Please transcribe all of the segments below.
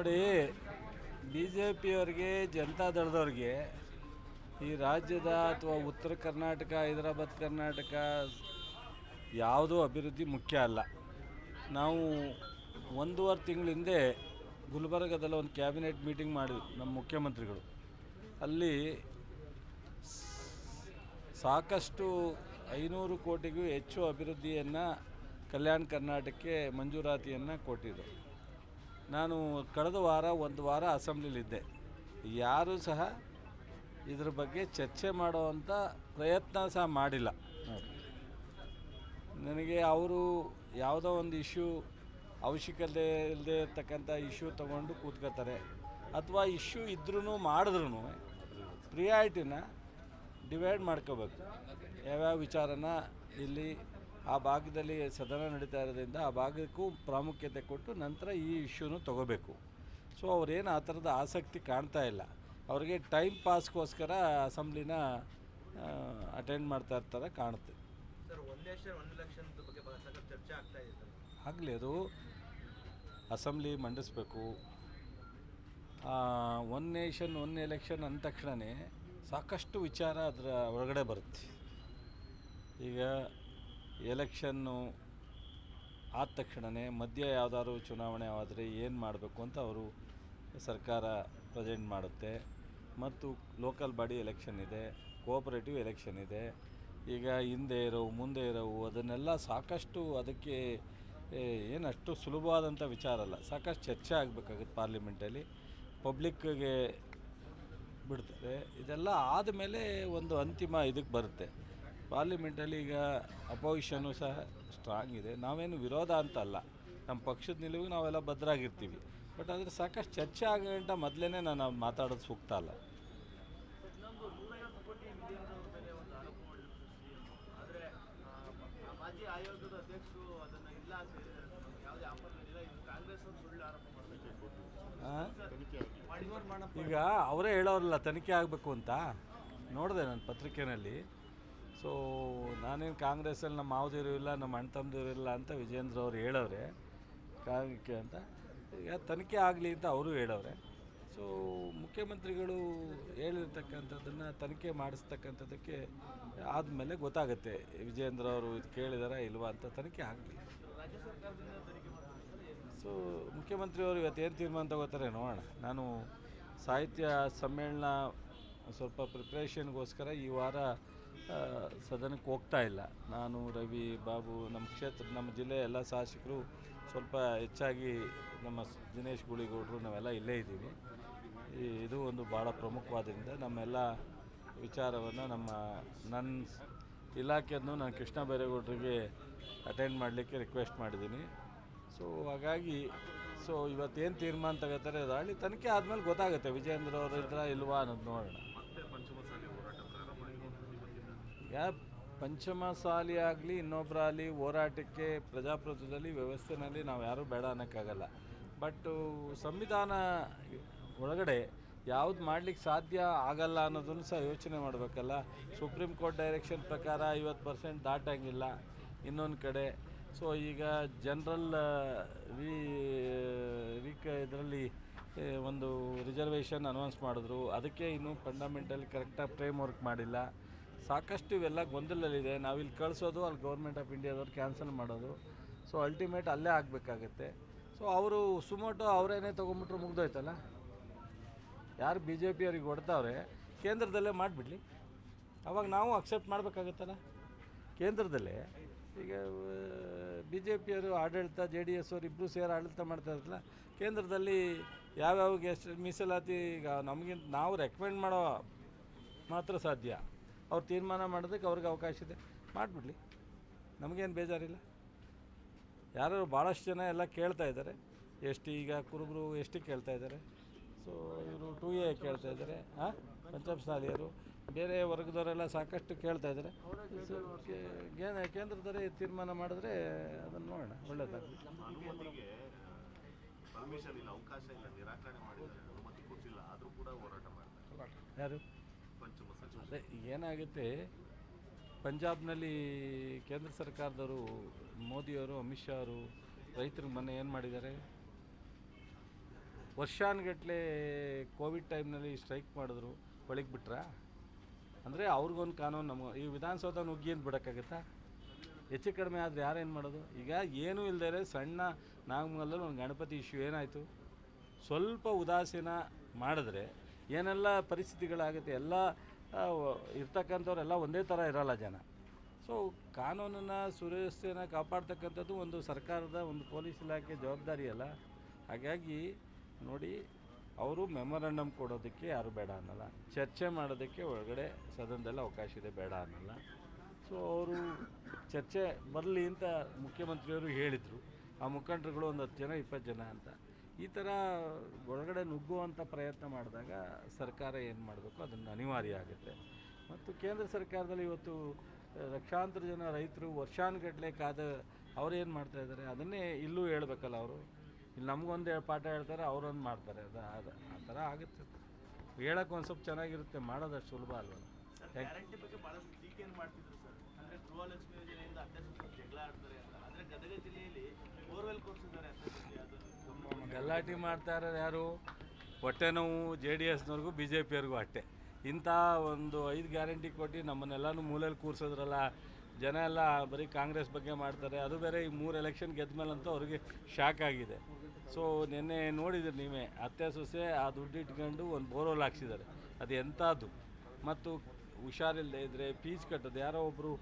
ನೋಡಿ B J ಪಿಯವ್ರಿಗೆ ಜನತಾದಳದವ್ರಿಗೆ ಈ ರಾಜ್ಯದ ಅಥವಾ ಉತ್ತರ ಕರ್ನಾಟಕ, ಹೈದರಾಬಾದ್ ಕರ್ನಾಟಕ ಯಾವುದೂ ಅಭಿವೃದ್ಧಿ ಮುಖ್ಯ ಅಲ್ಲ. ನಾವು ಒಂದೂವರೆ ತಿಂಗಳ ಹಿಂದೆ ಗುಲ್ಬರ್ಗದಲ್ಲಿ ಒಂದು ಕ್ಯಾಬಿನೆಟ್ ಮೀಟಿಂಗ್ ಮಾಡಿದ್ವಿ, ನಮ್ಮ ಮುಖ್ಯಮಂತ್ರಿಗಳು. ಅಲ್ಲಿ ಸಾಕಷ್ಟು ಐನೂರು ಕೋಟಿಗೂ ಹೆಚ್ಚು ಅಭಿವೃದ್ಧಿಯನ್ನು ಕಲ್ಯಾಣ ಕರ್ನಾಟಕಕ್ಕೆ ಮಂಜೂರಾತಿಯನ್ನು ಕೊಟ್ಟಿದ್ದು ನಾನು ಕಳೆದ ವಾರ ಒಂದು ವಾರ ಅಸೆಂಬ್ಲಿಲಿದ್ದೆ. ಯಾರೂ ಸಹ ಇದ್ರ ಬಗ್ಗೆ ಚರ್ಚೆ ಮಾಡುವಂಥ ಪ್ರಯತ್ನ ಸಹ ಮಾಡಿಲ್ಲ. ನನಗೆ ಅವರು ಯಾವುದೋ ಒಂದು ಇಶ್ಯೂ, ಅವಶ್ಯಕತೆ ಇಲ್ಲದೆ ಇರ್ತಕ್ಕಂಥ ಇಶ್ಯೂ ತೊಗೊಂಡು ಕೂತ್ಕೋತಾರೆ ಅಥವಾ ಇಶ್ಯೂ ಇದ್ರೂ ಮಾಡಿದ್ರು ಪ್ರಿಯಾರಿಟಿನ ಡಿವೈಡ್ ಮಾಡ್ಕೋಬೇಕು. ಯಾವ್ಯಾವ ವಿಚಾರನ ಇಲ್ಲಿ ಆ ಭಾಗದಲ್ಲಿ ಸದನ ನಡೀತಾ ಇರೋದ್ರಿಂದ ಆ ಭಾಗಕ್ಕೂ ಪ್ರಾಮುಖ್ಯತೆ ಕೊಟ್ಟು ನಂತರ ಈ ಇಶ್ಯೂನು ತಗೋಬೇಕು. ಸೊ ಅವ್ರೇನು ಆ ಥರದ ಆಸಕ್ತಿ ಕಾಣ್ತಾ ಇಲ್ಲ. ಅವರಿಗೆ ಟೈಮ್ ಪಾಸ್ಗೋಸ್ಕರ ಅಸೆಂಬ್ಲಿನ ಅಟೆಂಡ್ ಮಾಡ್ತಾ ಇರ್ತಾರೆ ಕಾಣುತ್ತೆ. ಆಗಲಿ ಅದು ಅಸೆಂಬ್ಲಿ ಮಂಡಿಸ್ಬೇಕು. ಒನ್ ನೇಷನ್ ಒನ್ ಎಲೆಕ್ಷನ್ ಅಂದ ತಕ್ಷಣವೇ ಸಾಕಷ್ಟು ವಿಚಾರ ಅದರ ಒಳಗಡೆ ಬರುತ್ತೆ. ಈಗ ಎಲೆಕ್ಷನ್ನು ಆದ ತಕ್ಷಣವೇ ಮಧ್ಯ ಯಾವುದಾದ್ರು ಚುನಾವಣೆ ಆದರೆ ಏನು ಮಾಡಬೇಕು ಅಂತ ಅವರು ಸರ್ಕಾರ ಪ್ರೆಸೆಂಟ್ ಮಾಡುತ್ತೆ. ಮತ್ತು ಲೋಕಲ್ ಬಾಡಿ ಎಲೆಕ್ಷನ್ ಇದೆ ಕೋಆಪರೇಟಿವ್ ಎಲೆಕ್ಷನ್ ಇದೆ. ಈಗ ಹಿಂದೆ ಇರೋವು, ಮುಂದೆ ಇರೋವು, ಅದನ್ನೆಲ್ಲ ಸಾಕಷ್ಟು ಅದಕ್ಕೆ ಏನಷ್ಟು ಸುಲಭವಾದಂಥ ವಿಚಾರ ಅಲ್ಲ. ಸಾಕಷ್ಟು ಚರ್ಚೆ ಆಗಬೇಕಾಗುತ್ತೆ ಪಾರ್ಲಿಮೆಂಟಲ್ಲಿ ಪಬ್ಲಿಕ್ಕಿಗೆ ಬಿಡ್ತಾರೆ ಇದೆಲ್ಲ ಆದಮೇಲೆ ಒಂದು ಅಂತಿಮ ಇದಕ್ಕೆ ಬರುತ್ತೆ. ಪಾರ್ಲಿಮೆಂಟಲ್ಲಿ ಈಗ ಅಪೋಸಿಷನ್ನು ಸಹ ಸ್ಟ್ರಾಂಗ್ ಇದೆ. ನಾವೇನು ವಿರೋಧ ಅಂತ ಅಲ್ಲ ನಮ್ಮ ಪಕ್ಷದ ನಿಲುವು ನಾವೆಲ್ಲ ಭದ್ರಾಗಿರ್ತೀವಿ. ಬಟ್ ಆದರೆ ಸಾಕಷ್ಟು ಚರ್ಚೆ ಆಗಂಟ ಮೊದಲೇ ನಾನು ಮಾತಾಡೋದು ಸೂಕ್ತ ಅಲ್ಲ. ಈಗ ಅವರೇ ಹೇಳೋರಲ್ಲ, ತನಿಖೆ ಆಗಬೇಕು ಅಂತ. ನೋಡಿದೆ ನಾನು ಪತ್ರಿಕೆಯಲ್ಲಿ ಸೊ ನಾನೇನು ಕಾಂಗ್ರೆಸ್ಸಲ್ಲಿ ನಮ್ಮ ಮಾವದಿರು ಇಲ್ಲ, ನಮ್ಮ ಅಣ್ಣ ತಮ್ಮದಿರು ಇಲ್ಲ ಅಂತ ವಿಜೇಂದ್ರ ಅವರು ಹೇಳವ್ರೆ. ಕಾರಣಕ್ಕೆ ಅಂತ, ಈಗ ತನಿಖೆ ಆಗಲಿ ಅಂತ ಅವರು ಹೇಳವ್ರೆ. ಸೊ ಮುಖ್ಯಮಂತ್ರಿಗಳು ಹೇಳಿರ್ತಕ್ಕಂಥದ್ದನ್ನು ತನಿಖೆ ಮಾಡಿಸ್ತಕ್ಕಂಥದ್ದಕ್ಕೆ ಆದಮೇಲೆ ಗೊತ್ತಾಗುತ್ತೆ ವಿಜೇಂದ್ರ ಅವರು ಇದು ಕೇಳಿದಾರಾ ಇಲ್ವಾ ಅಂತ ತನಿಖೆ ಆಗಲಿ. ಸೊ ಮುಖ್ಯಮಂತ್ರಿಯವರು ಇವತ್ತು ಏನು ತೀರ್ಮಾನ ತಗೋತಾರೆ ನೋಡೋಣ. ನಾನು ಸಾಹಿತ್ಯ ಸಮ್ಮೇಳನ ಸ್ವಲ್ಪ ಪ್ರಿಪ್ರೇಷನ್ಗೋಸ್ಕರ ಈ ವಾರ ಸದನಕ್ಕೆ ಹೋಗ್ತಾ ಇಲ್ಲ. ನಾನು, ರವಿ, ಬಾಬು, ನಮ್ಮ ಕ್ಷೇತ್ರ, ನಮ್ಮ ಜಿಲ್ಲೆಯ ಎಲ್ಲ ಶಾಸಕರು ಸ್ವಲ್ಪ ಹೆಚ್ಚಾಗಿ ನಮ್ಮ ದಿನೇಶ್ ಗುಳಿಗೌಡರು ನಾವೆಲ್ಲ ಇಲ್ಲೇ ಇದ್ದೀವಿ. ಇದು ಒಂದು ಭಾಳ ಪ್ರಮುಖವಾದ್ರಿಂದ ನಮ್ಮೆಲ್ಲ ವಿಚಾರವನ್ನು ನಮ್ಮ ನನ್ನ ಇಲಾಖೆಯನ್ನು ನಾನು ಕೃಷ್ಣ ಬೈರೇಗೌಡರಿಗೆ ಅಟೆಂಡ್ ಮಾಡಲಿಕ್ಕೆ ರಿಕ್ವೆಸ್ಟ್ ಮಾಡಿದ್ದೀನಿ. ಸೊ ಹಾಗಾಗಿ ಸೊ ಇವತ್ತೇನು ತೀರ್ಮಾನ ತಗೋತಾರೆ ಅದು ಹಳ್ಳಿ ತನಿಖೆ ಆದಮೇಲೆ ಗೊತ್ತಾಗುತ್ತೆ. ವಿಜೇಂದ್ರ ಅವರು ಇದ್ರ ಇಲ್ವಾ ಅನ್ನೋದು ನೋಡೋಣ. ಯಾ, ಪಂಚಮಸಾಲಿ ಆಗಲಿ ಇನ್ನೊಬ್ಬರಾಗಲಿ ಹೋರಾಟಕ್ಕೆ, ಪ್ರಜಾಪ್ರಭುತ್ವದಲ್ಲಿ, ವ್ಯವಸ್ಥೆನಲ್ಲಿ ನಾವು ಯಾರೂ ಬೇಡ ಅನ್ನೋಕ್ಕಾಗಲ್ಲ. ಬಟ್ಟು ಸಂವಿಧಾನ ಒಳಗಡೆ ಯಾವ್ದು ಮಾಡ್ಲಿಕ್ಕೆ ಸಾಧ್ಯ ಆಗಲ್ಲ ಅನ್ನೋದನ್ನು ಸಹ ಯೋಚನೆ ಮಾಡಬೇಕಲ್ಲ. ಸುಪ್ರೀಂ ಕೋರ್ಟ್ ಡೈರೆಕ್ಷನ್ ಪ್ರಕಾರ ಐವತ್ತು ಪರ್ಸೆಂಟ್ ದಾಟಂಗಿಲ್ಲ ಇನ್ನೊಂದು ಕಡೆ. ಸೊ ಈಗ ಜನರಲ್ ವಿ ವಿಕ ಇದರಲ್ಲಿ ಒಂದು ರಿಸರ್ವೇಷನ್ ಅನೌನ್ಸ್ ಮಾಡಿದ್ರು. ಅದಕ್ಕೆ ಇನ್ನೂ ಫಂಡಮೆಂಟಲ್ ಕರೆಕ್ಟಾಗಿ ಫ್ರೇಮ್ ವರ್ಕ್ ಮಾಡಿಲ್ಲ. ಸಾಕಷ್ಟು ಇವೆಲ್ಲ ಗೊಂದಲಲ್ಲಿದೆ ನಾವಿಲ್ಲಿ ಕಳಿಸೋದು, ಅಲ್ಲಿ ಗೌರ್ಮೆಂಟ್ ಆಫ್ ಇಂಡಿಯಾದವ್ರು ಕ್ಯಾನ್ಸಲ್ ಮಾಡೋದು. ಸೊ ಅಲ್ಟಿಮೇಟ್ ಅಲ್ಲೇ ಆಗಬೇಕಾಗತ್ತೆ. ಸೊ ಅವರು ಸುಮೋಟೋ ಅವರೇನೇ ತೊಗೊಂಬಿಟ್ರು ಮುಗ್ದೋಯ್ತಲ್ಲ? ಯಾರು ಬಿ ಜೆ ಪಿಯವ್ರಿಗೆ ಹೊಡ್ತಾವ್ರೆ ಕೇಂದ್ರದಲ್ಲೇ ಮಾಡಿಬಿಡ್ಲಿ. ಅವಾಗ ನಾವು ಅಕ್ಸೆಪ್ಟ್ ಮಾಡಬೇಕಾಗತ್ತಲ್ಲ? ಕೇಂದ್ರದಲ್ಲೇ. ಈಗ ಬಿ ಜೆ ಪಿಯವರು ಆಡಳಿತ ಜೆ ಡಿ ಎಸ್ ಅವರು ಇಬ್ಬರು ಸೇರಿ ಆಡಳಿತ ಮಾಡ್ತಾ ಇರಲ್ಲ ಕೇಂದ್ರದಲ್ಲಿ ಯಾವ್ಯಾವ ಎಷ್ಟು ಮೀಸಲಾತಿ, ಈಗ ನಮಗಿಂತ ನಾವು ರೆಕಮೆಂಡ್ ಮಾಡೋ ಮಾತ್ರ ಸಾಧ್ಯ. ಅವ್ರು ತೀರ್ಮಾನ ಮಾಡೋದಕ್ಕೆ ಅವ್ರಿಗೆ ಅವಕಾಶ ಇದೆ. ಮಾಡಿಬಿಡ್ಲಿ. ನಮಗೇನು ಬೇಜಾರಿಲ್ಲ. ಯಾರು ಭಾಳಷ್ಟು ಜನ ಎಲ್ಲ ಕೇಳ್ತಾ ಇದ್ದಾರೆ. ಎಷ್ಟು ಈಗ ಕುರುಬರು ಎಷ್ಟು ಕೇಳ್ತಾ ಇದ್ದಾರೆ. ಸೊ ಇವರು ಟು ಎ ಕೇಳ್ತಾ ಇದ್ದಾರೆ. ಹಾಂ ಪಂಚಮಸಾಲಿಯರು. ಬೇರೆ ವರ್ಗದವರೆಲ್ಲ ಸಾಕಷ್ಟು ಕೇಳ್ತಾ ಇದ್ದಾರೆ. ಕೇಂದ್ರದವರೇ ತೀರ್ಮಾನ ಮಾಡಿದ್ರೆ ಅದನ್ನು ನೋಡೋಣ. ಮಾಡ್ತಾರೆ. ಯಾರು? ಅದೇ, ಏನಾಗುತ್ತೆ, ಪಂಜಾಬ್ನಲ್ಲಿ ಕೇಂದ್ರ ಸರ್ಕಾರದವರು, ಮೋದಿಯವರು, ಅಮಿತ್ ಶಾ ಅವರು ರೈತರಿಗೆ ಮೊನ್ನೆ ಏನು ಮಾಡಿದ್ದಾರೆ? ವರ್ಷಾನುಗಟ್ಟಲೆ ಕೋವಿಡ್ ಟೈಮ್ನಲ್ಲಿ ಸ್ಟ್ರೈಕ್ ಮಾಡಿದ್ರು. ಒಳಗೆ ಬಿಟ್ರಾ? ಅಂದರೆ ಅವ್ರಿಗೊಂದು ಕಾನೂನು ನಮ್ಗೆ, ಈ ವಿಧಾನಸೌಧ ನುಗ್ಗಿ ಅಂತ ಬಿಡೋಕ್ಕಾಗತ್ತಾ? ಹೆಚ್ಚು ಕಡಿಮೆ ಆದರೆ ಯಾರೇನು ಮಾಡೋದು? ಈಗ ಏನೂ ಇಲ್ಲದೇ ಸಣ್ಣ ನಾಗಮಂಗಲದಲ್ಲಿ ಒಂದು ಗಣಪತಿ ಇಶ್ಯೂ ಏನಾಯಿತು? ಸ್ವಲ್ಪ ಉದಾಸೀನ ಮಾಡಿದ್ರೆ ಏನೆಲ್ಲ ಪರಿಸ್ಥಿತಿಗಳಾಗುತ್ತೆ, ಎಲ್ಲ ಇರ್ತಕ್ಕಂಥವ್ರೆಲ್ಲ ಒಂದೇ ಥರ ಇರೋಲ್ಲ ಜನ. ಸೊ ಕಾನೂನನ್ನು, ಸುವ್ಯವಸ್ಥೆಯನ್ನು ಕಾಪಾಡ್ತಕ್ಕಂಥದ್ದು ಒಂದು ಸರ್ಕಾರದ ಒಂದು ಪೊಲೀಸ್ ಇಲಾಖೆ ಜವಾಬ್ದಾರಿ ಅಲ್ಲ. ಹಾಗಾಗಿ ನೋಡಿ, ಅವರು ಮೆಮೊರಂಡಮ್ ಕೊಡೋದಕ್ಕೆ ಯಾರು ಬೇಡ ಅನ್ನಲ್ಲ. ಚರ್ಚೆ ಮಾಡೋದಕ್ಕೆ ಒಳಗಡೆ ಸದನದಲ್ಲ ಅವಕಾಶ ಇದೆ, ಬೇಡ ಅನ್ನಲ್ಲ. ಸೊ ಅವರು ಚರ್ಚೆ ಬರಲಿ ಅಂತ ಮುಖ್ಯಮಂತ್ರಿಯವರು ಹೇಳಿದರು. ಆ ಮುಖಂಡರುಗಳು ಒಂದು ಹತ್ತು ಜನ, ಇಪ್ಪತ್ತು ಜನ ಅಂತ. ಈ ಥರ ಒಳಗಡೆ ನುಗ್ಗುವಂಥ ಪ್ರಯತ್ನ ಮಾಡಿದಾಗ ಸರ್ಕಾರ ಏನು ಮಾಡಬೇಕು? ಅದನ್ನು ಅನಿವಾರ್ಯ ಆಗುತ್ತೆ. ಮತ್ತು ಕೇಂದ್ರ ಸರ್ಕಾರದಲ್ಲಿ ಇವತ್ತು ಲಕ್ಷಾಂತರ ಜನ ರೈತರು ವರ್ಷಾನುಗಟ್ಟಲೆ ಕಾದ ಅವ್ರೇನು ಮಾಡ್ತಾ ಇದ್ದಾರೆ? ಅದನ್ನೇ ಇಲ್ಲೂ ಹೇಳ್ಬೇಕಲ್ಲ ಅವರು. ಇಲ್ಲಿ ನಮಗೊಂದು ಪಾಠ ಹೇಳ್ತಾರೆ ಅವರೊಂದು ಮಾಡ್ತಾರೆ. ಅದು ಅದು ಆ ಥರ ಆಗುತ್ತೆ. ಹೇಳೋಕೆ ಒಂದು ಸ್ವಲ್ಪ ಚೆನ್ನಾಗಿರುತ್ತೆ ಮಾಡೋದಷ್ಟು ಸುಲಭ ಅಲ್ವಲ್ಲ ಬೋರ್ವೆಲ್ ಕೊಡ್ಸಿದ್ದಾರೆ ಗಲಾಟೆ ಮಾಡ್ತಾ ಇರೋರು ಯಾರು? ಹೊಟ್ಟೆ ನೋವು ಜೆ ಡಿ ಎಸ್ನವ್ರಿಗೂ ಬಿ ಜೆ ಪಿಯವ್ರಿಗೂ ಅಟ್ಟೆ ಇಂಥ ಒಂದು ಐದು ಗ್ಯಾರಂಟಿ ಕೊಟ್ಟು ನಮ್ಮನ್ನೆಲ್ಲನೂ ಮೂಲೆಯಲ್ಲಿ ಕೂರಿಸಿದ್ರಲ್ಲ, ಜನ ಎಲ್ಲ ಬರೀ ಕಾಂಗ್ರೆಸ್ ಬಗ್ಗೆ ಮಾಡ್ತಾರೆ. ಅದು ಬೇರೆ ಈ ಮೂರು ಎಲೆಕ್ಷನ್ ಗೆದ್ದ ಮೇಲಂತೂ ಅವ್ರಿಗೆ ಶಾಕ್ ಆಗಿದೆ. ಸೊ ನಿನ್ನೆ ನೋಡಿದ್ರಿ ನೀವೇ, ಅತ್ತೆ ಸೊಸೆ ಆ ದುಡ್ಡು ಇಟ್ಕೊಂಡು ಒಂದು ಬೋರ್ವೆಲ್ ಹಾಕ್ಸಿದ್ದಾರೆ. ಅದು ಎಂಥದ್ದು ಮತ್ತು ಹುಷಾರಿಲ್ಲದೆ ಇದ್ದರೆ ಫೀಸ್ ಕಟ್ಟೋದು, ಯಾರೋ ಒಬ್ಬರು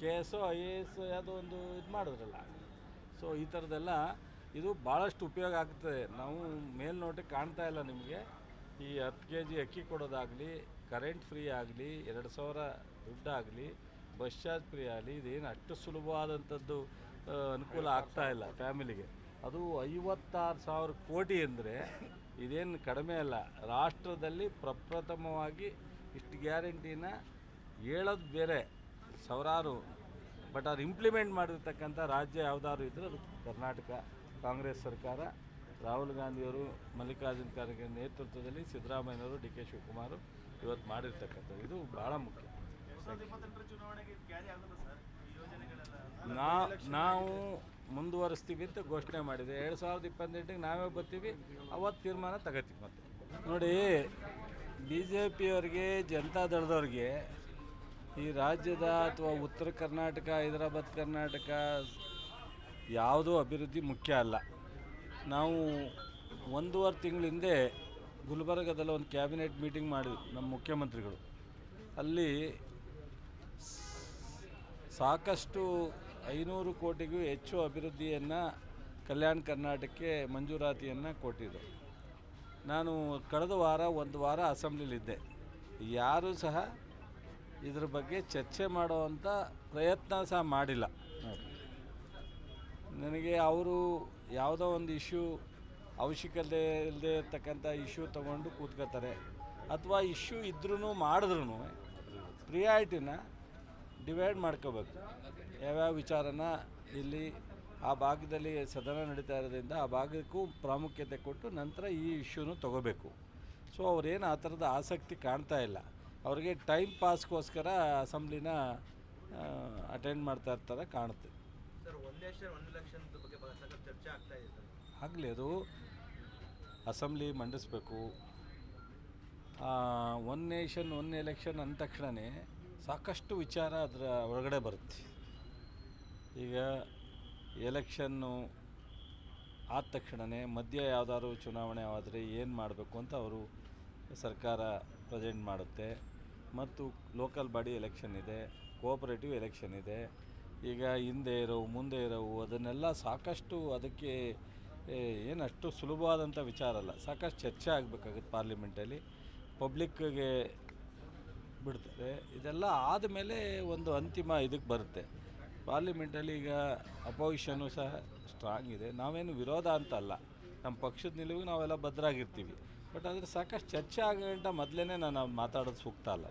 K S I A S ಯಾವುದೋ ಒಂದು ಇದು ಮಾಡಿದ್ರಲ್ಲ. ಸೊ ಈ ಥರದ್ದೆಲ್ಲ ಇದು ಭಾಳಷ್ಟು ಉಪಯೋಗ ಆಗ್ತದೆ. ನಾವು ಮೇಲ್ನೋಟಕ್ಕೆ ಕಾಣ್ತಾ ಇಲ್ಲ ನಿಮಗೆ. ಈ ಹತ್ತು ಕೆ ಜಿ ಅಕ್ಕಿ ಕೊಡೋದಾಗಲಿ ಕರೆಂಟ್ ಫ್ರೀ ಆಗಲಿ, ಎರಡು ಸಾವಿರ ದುಡ್ಡಾಗಲಿ ಬಸ್ ಚಾರ್ಜ್ ಫ್ರೀ ಆಗಲಿ, ಇದೇನು ಅಷ್ಟು ಸುಲಭವಾದಂಥದ್ದು ಅನುಕೂಲ ಆಗ್ತಾ ಇಲ್ಲ ಫ್ಯಾಮಿಲಿಗೆ. ಅದು ಐವತ್ತಾರು ಸಾವಿರ ಕೋಟಿ ಅಂದರೆ ಇದೇನು ಕಡಿಮೆ ಅಲ್ಲ. ರಾಷ್ಟ್ರದಲ್ಲಿ ಪ್ರಪ್ರಥಮವಾಗಿ ಇಷ್ಟು ಗ್ಯಾರಂಟಿನ ಹೇಳೋದು ಬೇರೆ. ಸಾವಿರಾರು, ಬಟ್ ಅದು ಇಂಪ್ಲಿಮೆಂಟ್ ಮಾಡಿರ್ತಕ್ಕಂಥ ರಾಜ್ಯ ಯಾವುದಾದ್ರು ಇದ್ದರೆ ಅದು ಕರ್ನಾಟಕ. ಕಾಂಗ್ರೆಸ್ ಸರ್ಕಾರ ರಾಹುಲ್ ಗಾಂಧಿಯವರು ಮಲ್ಲಿಕಾರ್ಜುನ ಖರ್ಗೆ ನೇತೃತ್ವದಲ್ಲಿ ಸಿದ್ದರಾಮಯ್ಯನವರು ಡಿ ಕೆ ಶಿವಕುಮಾರ್ ಇವತ್ತು ಮಾಡಿರ್ತಕ್ಕಂಥದ್ದು. ಇದು ಭಾಳ ಮುಖ್ಯ. ನಾ ನಾವು ಮುಂದುವರಿಸ್ತೀವಿ ಅಂತ ಘೋಷಣೆ ಮಾಡಿದೆ. ಎರಡು ಸಾವಿರದ ಇಪ್ಪತ್ತೆಂಟಿಗೆ ನಾವೇ ಬರ್ತೀವಿ. ಅವತ್ತು ತೀರ್ಮಾನ ತಗೋತೀವಿ ಮತ್ತೆ. ನೋಡಿ ಬಿ ಜೆ ಪಿಯವ್ರಿಗೆ ಜನತಾದಳದವ್ರಿಗೆ ಈ ರಾಜ್ಯದ ಅಥವಾ ಉತ್ತರ ಕರ್ನಾಟಕ ಹೈದರಾಬಾದ್ ಕರ್ನಾಟಕ ಯಾವುದೂ ಅಭಿವೃದ್ಧಿ ಮುಖ್ಯ ಅಲ್ಲ. ನಾವು ಒಂದೂವರೆ ತಿಂಗಳ ಹಿಂದೆ ಗುಲ್ಬರ್ಗದಲ್ಲಿ ಒಂದು ಕ್ಯಾಬಿನೆಟ್ ಮೀಟಿಂಗ್ ಮಾಡಿದ್ವಿ, ನಮ್ಮ ಮುಖ್ಯಮಂತ್ರಿಗಳು. ಅಲ್ಲಿ ಸಾಕಷ್ಟು ಐನೂರು ಕೋಟಿಗೂ ಹೆಚ್ಚು ಅಭಿವೃದ್ಧಿಯನ್ನು ಕಲ್ಯಾಣ ಕರ್ನಾಟಕಕ್ಕೆ ಮಂಜೂರಾತಿಯನ್ನು ಕೊಟ್ಟಿದ್ದರು ನಾನು ಕಳೆದ ವಾರ, ಒಂದು ವಾರ ಅಸೆಂಬ್ಲಿಲಿದ್ದೆ ಯಾರೂ ಸಹ ಇದ್ರ ಬಗ್ಗೆ ಚರ್ಚೆ ಮಾಡುವಂಥ ಪ್ರಯತ್ನ ಸಹ ಮಾಡಿಲ್ಲ. ನನಗೆ ಅವರು ಯಾವುದೋ ಒಂದು ಇಶ್ಯೂ, ಅವಶ್ಯಕತೆ ಇಲ್ಲದೆ ಇರ್ತಕ್ಕಂಥ ಇಶ್ಯೂ ತೊಗೊಂಡು ಕೂತ್ಕೋತಾರೆ ಅಥವಾ ಇಶ್ಯೂ ಇದ್ರೂ ಮಾಡಿದ್ರೂ ಪ್ರಿಯಾರಿಟಿನ ಡಿವೈಡ್ ಮಾಡ್ಕೋಬೇಕು. ಯಾವ್ಯಾವ ವಿಚಾರನ ಇಲ್ಲಿ ಆ ಭಾಗದಲ್ಲಿ ಸದನ ನಡೀತಾ ಇರೋದ್ರಿಂದ ಆ ಭಾಗಕ್ಕೂ ಪ್ರಾಮುಖ್ಯತೆ ಕೊಟ್ಟು ನಂತರ ಈ ಇಶ್ಯೂನು ತೊಗೋಬೇಕು. ಸೊ, ಅವರೇನು ಆ ಥರದ ಆಸಕ್ತಿ ಕಾಣ್ತಾ ಇಲ್ಲ. ಅವರಿಗೆ ಟೈಮ್ ಪಾಸ್ಗೋಸ್ಕರ ಅಸೆಂಬ್ಲಿನ ಅಟೆಂಡ್ ಮಾಡ್ತಾ ಇರ್ತಾರೆ ಕಾಣುತ್ತೆ. ಆಗಲಿ, ಅದು ಅಸೆಂಬ್ಲಿ ಮಂಡಿಸ್ಬೇಕು. ಒನ್ ನೇಷನ್ ಒನ್ ಎಲೆಕ್ಷನ್ ಅಂದ ತಕ್ಷಣವೇ ಸಾಕಷ್ಟು ವಿಚಾರ ಅದರ ಒಳಗಡೆ ಬರುತ್ತೆ. ಈಗ ಎಲೆಕ್ಷನ್ನು ಆದ ತಕ್ಷಣವೇ ಮಧ್ಯ ಯಾವುದಾದ್ರು ಚುನಾವಣೆ ಆದರೆ ಏನು ಮಾಡಬೇಕು ಅಂತ ಅವರು ಸರ್ಕಾರ ಪ್ರೆಸೆಂಟ್ ಮಾಡುತ್ತೆ. ಮತ್ತು ಲೋಕಲ್ ಬಾಡಿ ಎಲೆಕ್ಷನ್ ಇದೆ ಕೋಆಪರೇಟಿವ್ ಎಲೆಕ್ಷನ್ ಇದೆ. ಈಗ ಹಿಂದೆ ಇರೋವು, ಮುಂದೆ ಇರೋವು, ಅದನ್ನೆಲ್ಲ ಸಾಕಷ್ಟು ಅದಕ್ಕೆ ಏನಷ್ಟು ಸುಲಭವಾದಂಥ ವಿಚಾರ ಅಲ್ಲ. ಸಾಕಷ್ಟು ಚರ್ಚೆ ಆಗಬೇಕಾಗುತ್ತೆ ಪಾರ್ಲಿಮೆಂಟಲ್ಲಿ. ಪಬ್ಲಿಕ್ಕಿಗೆ ಬಿಡ್ತಾರೆ ಇದೆಲ್ಲ ಆದಮೇಲೆ ಒಂದು ಅಂತಿಮ ಇದಕ್ಕೆ ಬರುತ್ತೆ. ಪಾರ್ಲಿಮೆಂಟಲ್ಲಿ ಈಗ ಅಪೋಸಿಷನು ಸಹ ಸ್ಟ್ರಾಂಗ್ ಇದೆ. ನಾವೇನು ವಿರೋಧ ಅಂತ ಅಲ್ಲ. ನಮ್ಮ ಪಕ್ಷದ ನಿಲುವಿಗೆ ನಾವೆಲ್ಲ ಭದ್ರಾಗಿರ್ತೀವಿ. ಬಟ್ ಅದ್ರ ಸಾಕಷ್ಟು ಚರ್ಚೆ ಆಗಂಟ ಗಂಟ ಮೊದಲೇ ನಾನು ಮಾತಾಡೋದು ಸೂಕ್ತ ಅಲ್ಲ.